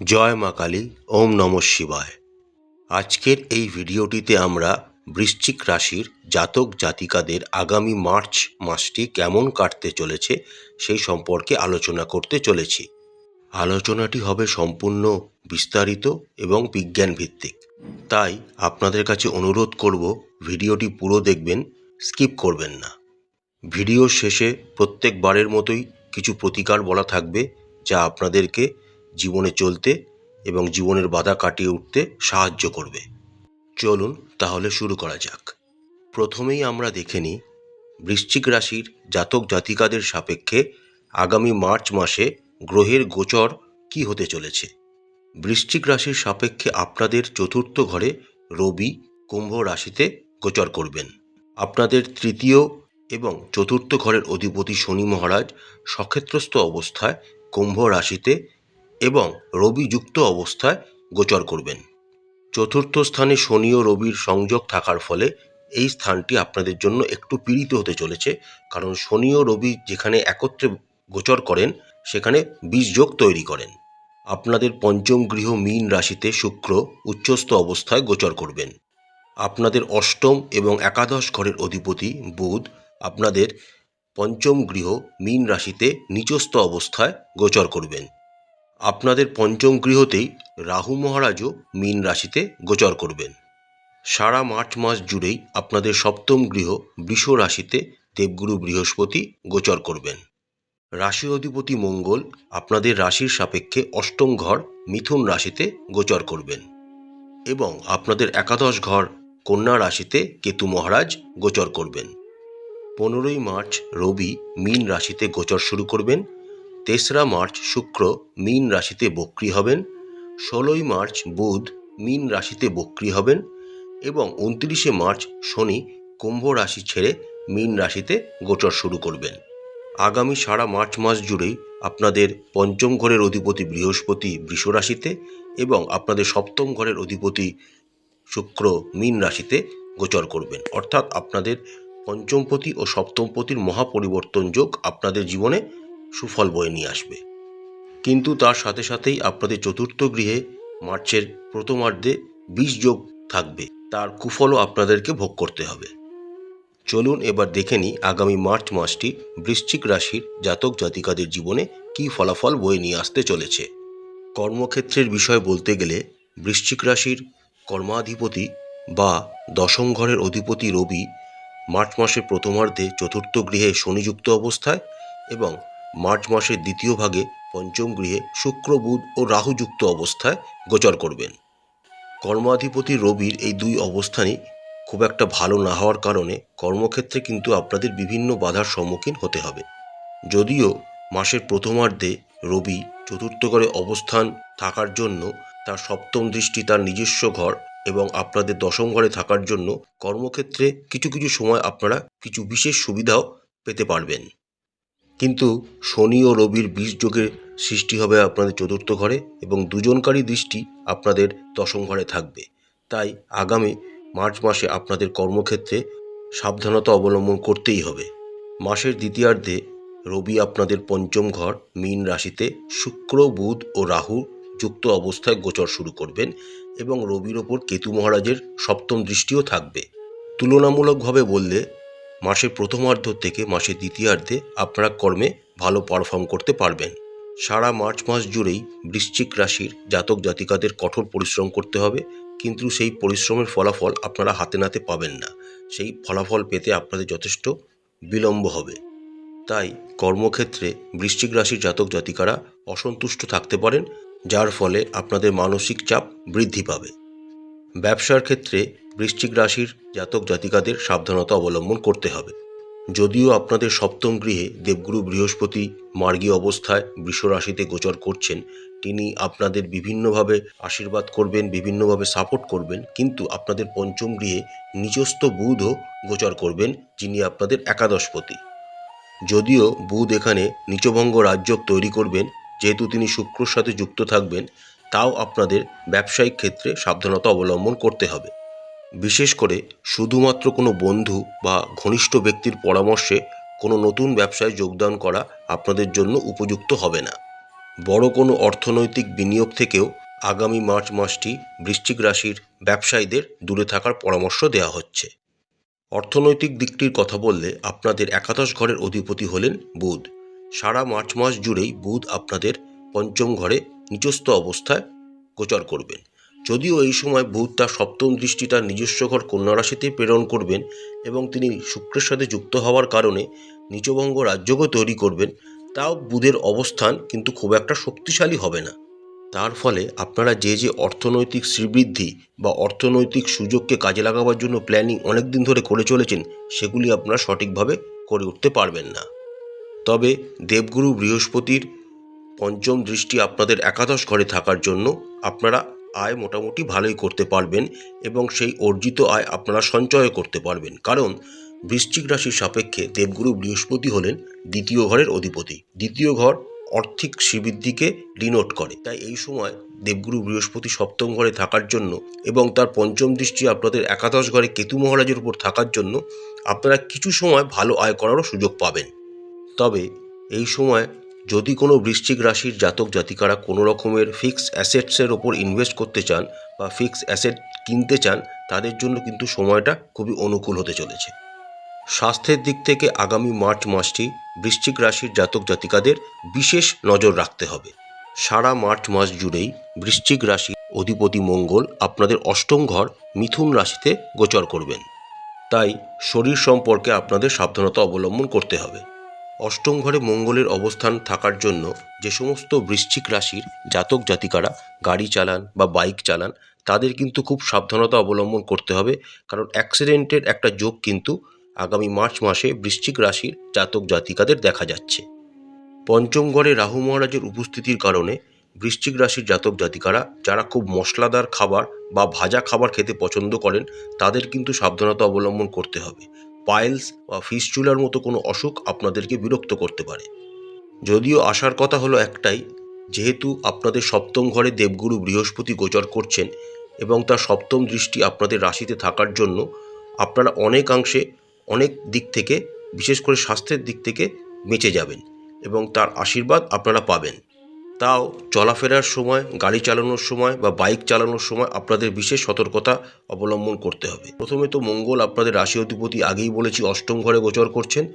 জয় মা কালী, ওম নম শিবায়। আজকের এই ভিডিওটিতে আমরা বৃশ্চিক রাশির জাতক জাতিকাদের আগামী মার্চ মাসটি কেমন কাটতে চলেছে সেই সম্পর্কে আলোচনা করতে চলেছি। আলোচনাটি হবে সম্পূর্ণ, বিস্তারিত এবং বিজ্ঞান ভিত্তিক তাই আপনাদের কাছে অনুরোধ করব, ভিডিওটি পুরো দেখবেন, স্কিপ করবেন না। ভিডিও শেষে প্রত্যেকবারের মতোই কিছু প্রতিকার বলা থাকবে, যা আপনাদেরকে জীবনে চলতে এবং জীবনের বাধা কাটিয়ে উঠতে সাহায্য করবে। চলুন তাহলে শুরু করা যাক। প্রথমেই আমরা দেখে নিই, বৃশ্চিক রাশির জাতক জাতিকাদের সাপেক্ষে আগামী মার্চ মাসে গ্রহের গোচর কি হতে চলেছে? বৃশ্চিক রাশির সাপেক্ষে আপনাদের চতুর্থ ঘরে রবি কুম্ভ রাশিতে গোচর করবেন। আপনাদের তৃতীয় এবং চতুর্থ ঘরের অধিপতি শনি মহারাজ সক্ষেত্রস্থ অবস্থায় কুম্ভ রাশিতে এবং রবি যুক্ত অবস্থায় গোচর করবেন। চতুর্থ স্থানে শনি ও রবির সংযোগ থাকার ফলে এই স্থানটি আপনাদের জন্য একটু পীড়িত হতে চলেছে, কারণ শনি ও রবি যেখানে একত্রে গোচর করেন, সেখানে বীজযোগ তৈরি করেন। আপনাদের পঞ্চম গৃহ মীন রাশিতে শুক্র উচ্চস্থ অবস্থায় গোচর করবেন। আপনাদের অষ্টম এবং একাদশ ঘরের অধিপতি বুধ আপনাদের পঞ্চম গৃহ মীন রাশিতে নিচস্থ অবস্থায় গোচর করবেন। আপনাদের পঞ্চম গৃহতেই রাহু মহারাজও মীন রাশিতে গোচর করবেন। সারা মার্চ মাস জুড়েই আপনাদের সপ্তম গৃহ বৃষ রাশিতে দেবগুরু বৃহস্পতি গোচর করবেন। রাশি অধিপতি মঙ্গল আপনাদের রাশির সাপেক্ষে অষ্টম ঘর মিথুন রাশিতে গোচর করবেন এবং আপনাদের একাদশ ঘর কন্যা রাশিতে কেতু মহারাজ গোচর করবেন। পনেরোই মার্চ রবি মীন রাশিতে গোচর শুরু করবেন তেসরা মার্চ শুক্র মীন রাশিতে বক্রী হবেন, ষোলোই মার্চ বুধ মীন রাশিতে বক্রী হবেন এবং উনত্রিশে মার্চ শনি কুম্ভ রাশি ছেড়ে মীন রাশিতে গোচর শুরু করবেন। আগামী সারা মার্চ মাস জুড়েই আপনাদের পঞ্চম ঘরের অধিপতি বৃহস্পতি বৃষ রাশিতে এবং আপনাদের সপ্তম ঘরের অধিপতি শুক্র মীন রাশিতে গোচর করবেন। অর্থাৎ আপনাদের পঞ্চমপতি ও সপ্তমপতির মহাপরিবর্তন যোগ আপনাদের জীবনে সুফল বয়ে নিয়ে আসবে। কিন্তু তার সাথে সাথেই আপনাদের চতুর্থ গৃহে মার্চের প্রথমার্ধে বিষ যোগ থাকবে। তার কুফলও আপনাদেরকে ভোগ করতে হবে। চলুন এবার দেখে নিই আগামী মার্চ মাসটি বৃশ্চিক রাশির জাতক জাতিকাদের জীবনে কী ফলাফল বয়ে নিয়ে আসতে চলেছে। কর্মক্ষেত্রের বিষয় বলতে গেলে বৃশ্চিক রাশির কর্মাধিপতি বা দশম ঘরের অধিপতি রবি মার্চ মাসের প্রথমার্ধে চতুর্থ গৃহে শনিযুক্ত অবস্থায় এবং মার্চ মাসের দ্বিতীয় ভাগে পঞ্চম গৃহে শুক্র, বুধ ও রাহুযুক্ত অবস্থায় গোচর করবেন। কর্মাধিপতি রবির এই দুই অবস্থানই খুব একটা ভালো না হওয়ার কারণে কর্মক্ষেত্রে কিন্তু আপনাদের বিভিন্ন বাধার সম্মুখীন হতে হবে। যদিও মাসের প্রথমার্ধে রবি চতুর্থ ঘরে অবস্থান থাকার জন্য তার সপ্তম দৃষ্টি তার নিজস্ব ঘর এবং আপনাদের দশম ঘরে থাকার জন্য কর্মক্ষেত্রে কিছু কিছু সময় আপনারা কিছু বিশেষ সুবিধাও পেতে পারবেন। কিন্তু শনি ও রবির যোগের সৃষ্টি হবে আপনাদের চতুর্থ ঘরে এবং দুজনকারই দৃষ্টি আপনাদের দশম ঘরে থাকবে। তাই আগামী মার্চ মাসে আপনাদের কর্মক্ষেত্রে সাবধানতা অবলম্বন করতেই হবে। মাসের দ্বিতীয়ার্ধে রবি আপনাদের পঞ্চম ঘর, মীন রাশিতে শুক্র, বুধ ও রাহু যুক্ত অবস্থায় গোচর শুরু করবেন এবং রবির ওপর কেতু মহারাজের সপ্তম দৃষ্টিও থাকবে। তুলনামূলকভাবে বললে মাসের প্রথমার্ধ থেকে মাসের দ্বিতীয়ার্ধে আপনারা কর্মে ভালো পারফর্ম করতে পারবেন। সারা মার্চ মাস জুড়েই বৃশ্চিক রাশির জাতক জাতিকাদের কঠোর পরিশ্রম করতে হবে, কিন্তু সেই পরিশ্রমের ফলাফল আপনারা হাতে নাতে পাবেন না। সেই ফলাফল পেতে আপনাদের যথেষ্ট বিলম্ব হবে। তাই কর্মক্ষেত্রে বৃশ্চিক রাশির জাতক জাতিকারা অসন্তুষ্ট থাকতে পারেন, যার ফলে আপনাদের মানসিক চাপ বৃদ্ধি পাবে। ব্যবসার ক্ষেত্রে বৃশ্চিক রাশির জাতক জাতিকাদের সাবধানতা অবলম্বন করতে হবে। যদিও আপনাদের সপ্তম গৃহে দেবগুরু বৃহস্পতি মার্গী অবস্থায় বৃষ রাশিতে গোচর করছেন, তিনি আপনাদের বিভিন্নভাবে আশীর্বাদ করবেন, বিভিন্নভাবে সাপোর্ট করবেন, কিন্তু আপনাদের পঞ্চম গৃহে নিজস্ব বুধও গোচর করবেন, যিনি আপনাদের একাদশপতি। যদিও বুধ এখানে নিচভঙ্গ রাজ্য তৈরি করবেন, যেহেতু তিনি শুক্রর সাথে যুক্ত থাকবেন তাও আপনাদের ব্যবসায়িক ক্ষেত্রে সাবধানতা অবলম্বন করতে হবে। বিশেষ করে শুধুমাত্র কোনো বন্ধু বা ঘনিষ্ঠ ব্যক্তির পরামর্শে কোনো নতুন ব্যবসায় যোগদান করা আপনাদের জন্য উপযুক্ত হবে না। বড় কোনো অর্থনৈতিক বিনিয়োগ থেকেও আগামী মার্চ মাসটি বৃশ্চিক রাশির ব্যবসায়ীদের দূরে থাকার পরামর্শ দেওয়া হচ্ছে। অর্থনৈতিক দিকটির কথা বললে আপনাদের একাদশ ঘরের অধিপতি হলেন বুধ। সারা মার্চ মাস জুড়েই বুধ আপনাদের পঞ্চম ঘরে নিচস্থ অবস্থায় গোচর করবেন। যদিও এই সময় বুধ তার সপ্তম দৃষ্টি তার নিজস্ব ঘর কন্যা রাশিতে প্রেরণ করবেন এবং তিনি শুক্রের সাথে যুক্ত হওয়ার কারণে নিচভঙ্গ রাজ্যকে তৈরি করবেন, তাও বুধের অবস্থান কিন্তু খুব একটা শক্তিশালী হবে না। তার ফলে আপনারা যে যে অর্থনৈতিক শ্রীবৃদ্ধি বা অর্থনৈতিক সুযোগকে কাজে লাগাবার জন্য প্ল্যানিং অনেক দিন ধরে করে চলেছেন, সেগুলি আপনারা সঠিকভাবে করে উঠতে পারবেন না। তবে দেবগুরু বৃহস্পতির পঞ্চম দৃষ্টি আপনাদের একাদশ ঘরে থাকার জন্য আপনারা আয় মোটামুটি ভালোই করতে পারবেন এবং সেই অর্জিত আয় আপনারা সঞ্চয় করতে পারবেন। কারণ বৃশ্চিক রাশির সাপেক্ষে দেবগুরু বৃহস্পতি হলেন দ্বিতীয় ঘরের অধিপতি। দ্বিতীয় ঘর অর্থিক শ্রীবৃদ্ধিকে ডিনোট করে। তাই এই সময় দেবগুরু বৃহস্পতি সপ্তম ঘরে থাকার জন্য এবং তার পঞ্চম দৃষ্টি আপনাদের একাদশ ঘরে কেতু মহারাজের উপর থাকার জন্য আপনারা কিছু সময় ভালো আয় করারও সুযোগ পাবেন। তবে এই সময় যদি কোনো বৃশ্চিক রাশির জাতক জাতিকারা কোনো রকমের ফিক্স অ্যাসেটসের ওপর ইনভেস্ট করতে চান বা ফিক্স অ্যাসেট কিনতে চান, তাদের জন্য কিন্তু সময়টা খুবই অনুকূল হতে চলেছে। স্বাস্থ্যের দিক থেকে আগামী মার্চ মাসটি বৃশ্চিক রাশির জাতক জাতিকাদের বিশেষ নজর রাখতে হবে। সারা মার্চ মাস জুড়েই বৃশ্চিক রাশির অধিপতি মঙ্গল আপনাদের অষ্টম ঘর মিথুন রাশিতে গোচর করবেন। তাই শরীর সম্পর্কে আপনাদের সাবধানতা অবলম্বন করতে হবে। অষ্টম ঘরে মঙ্গলের অবস্থান থাকার জন্য যে সমস্ত বৃশ্চিক রাশির জাতক জাতিকারা গাড়ি চালান বা বাইক চালান, তাদের কিন্তু খুব সাবধানতা অবলম্বন করতে হবে। কারণ অ্যাক্সিডেন্টের একটা যোগ কিন্তু আগামী মার্চ মাসে বৃশ্চিক রাশির জাতক জাতিকাদের দেখা যাচ্ছে। পঞ্চম ঘরে রাহু মহারাজের উপস্থিতির কারণে বৃশ্চিক রাশির জাতক জাতিকারা, যারা খুব মশলাদার খাবার বা ভাজা খাবার খেতে পছন্দ করেন, তাদের কিন্তু সাবধানতা অবলম্বন করতে হবে। পাইলস বা ফিসচুলার মতো কোনো অসুখ আপনাদেরকে বিরক্ত করতে পারে। যদিও আসার কথা হলো একটাই, যেহেতু আপনাদের সপ্তম ঘরে দেবগুরু বৃহস্পতি গোচর করছেন এবং তার সপ্তম দৃষ্টি আপনাদের রাশিতে থাকার জন্য আপনারা অনেকাংশে অনেক দিক থেকে, বিশেষ করে স্বাস্থ্যের দিক থেকে বেঁচে যাবেন এবং তার আশীর্বাদ আপনারা পাবেন। তাও চলাফেরার সময়, গাড়ি চালানোর সময় বা বাইক চালানোর সময় আপনাদের বিশেষ সতর্কতা অবলম্বন করতে হবে। প্রথমে তো মঙ্গল আপনাদের রাশি অধিপতি আগেই বলেছি অষ্টম ঘরে গোচর করছেন।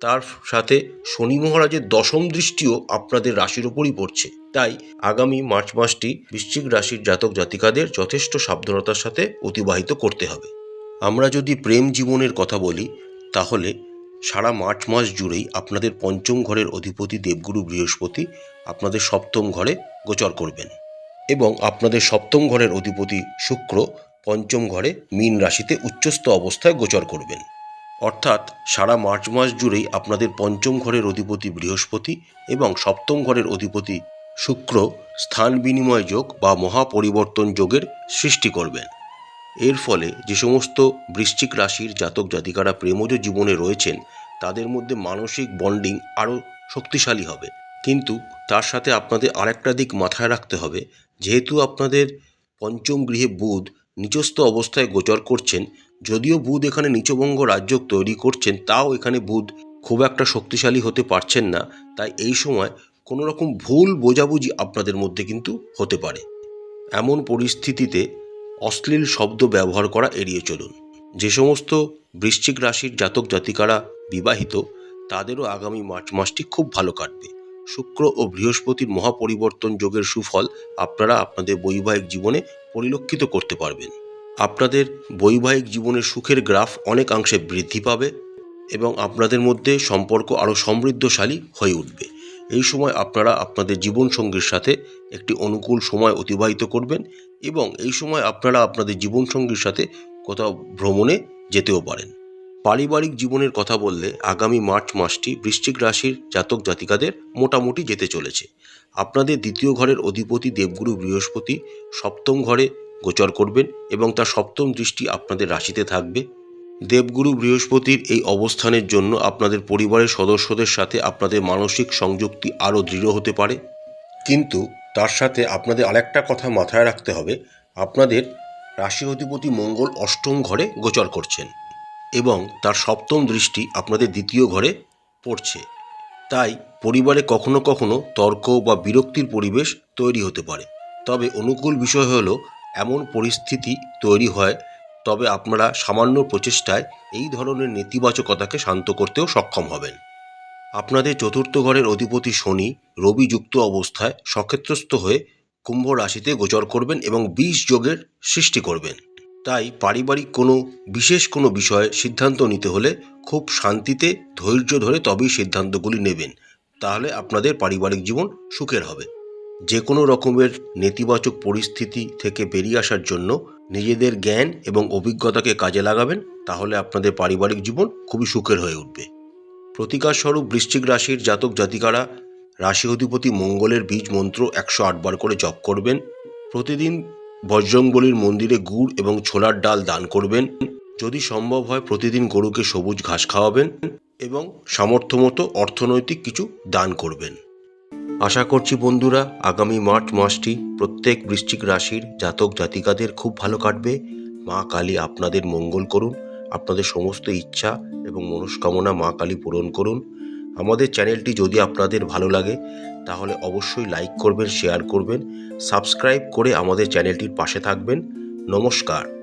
তার সাথে শনি মহারাজের দশম দৃষ্টিও আপনাদের রাশির ওপরই পড়ছে। তাই আগামী মার্চ মাসটি বৃশ্চিক রাশির জাতক জাতিকাদের যথেষ্ট সাবধানতার সাথে অতিবাহিত করতে হবে। আমরা যদি প্রেম জীবনের কথা বলি, তাহলে সারা মার্চ মাস জুড়েই আপনাদের পঞ্চম ঘরের অধিপতি দেবগুরু বৃহস্পতি আপনাদের সপ্তম ঘরে গোচর করবেন এবং আপনাদের সপ্তম ঘরের অধিপতি শুক্র পঞ্চম ঘরে মীন রাশিতে উচ্চস্থ অবস্থায় গোচর করবেন। অর্থাৎ সারা মার্চ মাস জুড়েই আপনাদের পঞ্চম ঘরের অধিপতি বৃহস্পতি এবং সপ্তম ঘরের অধিপতি শুক্র স্থান বিনিময় যোগ বা মহাপরিবর্তন যোগের সৃষ্টি করবেন। এর ফলে যে সমস্ত বৃশ্চিক রাশির জাতক জাতিকারা প্রেমজ জীবনে রয়েছেন, তাদের মধ্যে মানসিক বন্ডিং আরও শক্তিশালী হবে। কিন্তু তার সাথে আপনাদের আরেকটা দিক মাথায় রাখতে হবে, যেহেতু আপনাদের পঞ্চম গৃহে বুধ নিচস্থ অবস্থায় গোচর করছেন, যদিও বুধ এখানে নিচভঙ্গ রাজ্য তৈরি করছেন, তাও এখানে বুধ খুব একটা শক্তিশালী হতে পারছেন না। তাই এই সময় কোনো রকম ভুল বোঝাবুঝি আপনাদের মধ্যে কিন্তু হতে পারে। এমন পরিস্থিতিতে অশ্লীল শব্দ ব্যবহার করা এড়িয়ে চলুন। যে সমস্ত বৃশ্চিক রাশির জাতক জাতিকারা বিবাহিত, তাদেরও আগামী মার্চ মাসটি খুব ভালো কাটবে। শুক্র ও বৃহস্পতির মহাপরিবর্তন যোগের সুফল আপনারা আপনাদের বৈবাহিক জীবনে পরিলক্ষিত করতে পারবেন। আপনাদের বৈবাহিক জীবনের সুখের গ্রাফ অনেকাংশে বৃদ্ধি পাবে এবং আপনাদের মধ্যে সম্পর্ক আরও সমৃদ্ধশালী হয়ে উঠবে। এই সময় আপনারা আপনাদের জীবনসঙ্গীর সাথে একটি অনুকূল সময় অতিবাহিত করবেন এবং এই সময় আপনারা আপনাদের জীবনসঙ্গীর সাথে কোথাও ভ্রমণে যেতেও পারেন। পারিবারিক জীবনের কথা বললে আগামী মার্চ মাসটি বৃশ্চিক রাশির জাতক জাতিকাদের মোটামুটি যেতে চলেছে। আপনাদের দ্বিতীয় ঘরের অধিপতি দেবগুরু বৃহস্পতি সপ্তম ঘরে গোচর করবেন এবং তার সপ্তম দৃষ্টি আপনাদের রাশিতে থাকবে। দেবগুরু বৃহস্পতির এই অবস্থানের জন্য আপনাদের পরিবারের সদস্যদের সাথে আপনাদের মানসিক সংযুক্তি আরও দৃঢ় হতে পারে। কিন্তু তার সাথে আপনাদের আরেকটা কথা মাথায় রাখতে হবে। আপনাদের রাশি অধিপতি মঙ্গল অষ্টম ঘরে গোচর করছেন এবং তার সপ্তম দৃষ্টি আপনাদের দ্বিতীয় ঘরে পড়ছে। তাই পরিবারে কখনো কখনো তর্ক বা বিরক্তির পরিবেশ তৈরি হতে পারে। তবে অনুকূল বিষয় হলো, এমন পরিস্থিতি তৈরি হয়, তবে আপনারা সামান্য প্রচেষ্টায় এই ধরনের নেতিবাচকতাকে শান্ত করতেও সক্ষম হবেন। আপনাদের চতুর্থ ঘরের অধিপতি শনি রবি যুক্ত অবস্থায় সক্ষেত্রস্থ হয়ে কুম্ভ রাশিতে গোচর করবেন এবং বিষ যোগের সৃষ্টি করবেন। তাই পারিবারিক কোনো, বিশেষ কোনো বিষয়ে সিদ্ধান্ত নিতে হলে খুব শান্তিতে, ধৈর্য ধরে তবেই সিদ্ধান্তগুলি নেবেন। তাহলে আপনাদের পারিবারিক জীবন সুখের হবে। যে কোনো রকমের নেতিবাচক পরিস্থিতি থেকে বেরিয়ে আসার জন্য নিজেদের জ্ঞান এবং অভিজ্ঞতাকে কাজে লাগাবেন, তাহলে আপনাদের পারিবারিক জীবন খুবই সুখের হয়ে উঠবে। প্রতিকার স্বরূপ বৃশ্চিক রাশির জাতক জাতিকারা রাশি অধিপতি মঙ্গলের বীজ মন্ত্র একশো আটবার করে জপ করবেন। প্রতিদিন বজরংবলির মন্দিরে গুড় এবং ছোলার ডাল দান করবেন। যদি সম্ভব হয় প্রতিদিন গরুকে সবুজ ঘাস খাওয়াবেন এবং সামর্থ্য মতো অর্থনৈতিক কিছু দান করবেন। আশা করছি বন্ধুরা, আগামী মার্চ মাসটি প্রত্যেক বৃশ্চিক রাশির জাতক জাতিকাদের খুব ভালো কাটবে। মা কালী আপনাদের মঙ্গল করুন। আপনাদের সমস্ত ইচ্ছা এবং মনস্কামনা মা কালী পূরণ করুন। আমাদের চ্যানেলটি যদি আপনাদের ভালো লাগে, তাহলে অবশ্যই লাইক করবেন, শেয়ার করবেন, সাবস্ক্রাইব করে আমাদের চ্যানেলটির পাশে থাকবেন। নমস্কার।